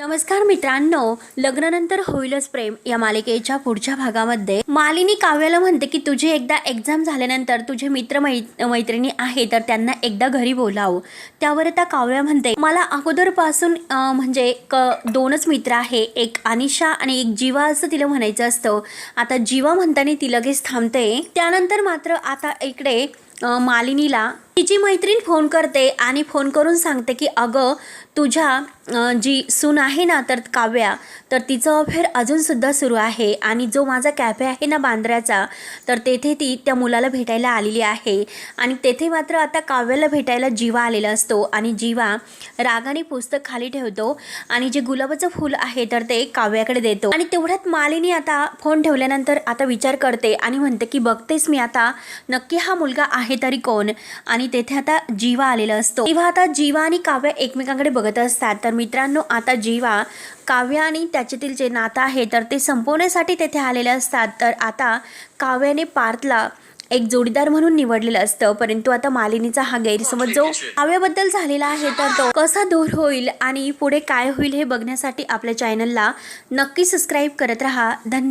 नमस्कार मित्रांनो लग्नानंतर होईलच प्रेम या मालिकेच्या पुढच्या भागामध्ये. मालिनी काव्याला म्हणते की तुझे एकदा एक्झाम झाल्यानंतर तुझे मित्र मै मैत्रिणी आहे तर त्यांना एकदा घरी बोलाव. त्यावर आता काव्या म्हणते मला अगोदरपासून म्हणजे क दोनच मित्र आहे एक अनिशा आणि एक जीवा असं तिला म्हणायचं असतं. आता जीवा म्हणताना ती लगेच थांबते. त्यानंतर मात्र आता इकडे मालिनीला तिची मैत्रीण फोन करते आणि फोन करून सांगते की अगं तुझ्या जी सून आहे ना तर काव्या तर तिचं अफेअर अजूनसुद्धा सुरू आहे आणि जो माझा कॅफे आहे ना बांद्र्याचा तर तेथे ती त्या मुलाला भेटायला आलेली आहे आणि तेथे मात्र आता काव्याला भेटायला जीवा आलेला असतो आणि जीवा रागाने पुस्तक खाली ठेवतो आणि जे गुलाबाचं फूल आहे तर ते काव्याकडे देतो आणि तेवढ्यात मालिनी आता फोन ठेवल्यानंतर आता विचार करते आणि म्हणते की बघतेस मी आता नक्की हा मुलगा आहे तरी कोण? आणि ते तेथे आता जीवा आलेला असतो. तेव्हा आता जीवा आणि काव्य एकमेकांकडे बघत असतात. तर मित्रांनो आता जीवा काव्य आणि त्याच्यातील जे नातं आहे तर ते संपवण्यासाठी तेथे आलेले असतात. तर आता काव्याने पार्थला एक जोडीदार म्हणून निवडलेलं असतं. परंतु आता मालिनीचा हा गैरसमज जो काव्याबद्दल झालेला आहे तर तो कसा दूर होईल आणि पुढे काय होईल हे बघण्यासाठी आपल्या चॅनलला नक्की सबस्क्राईब करत राहा. धन्यवाद.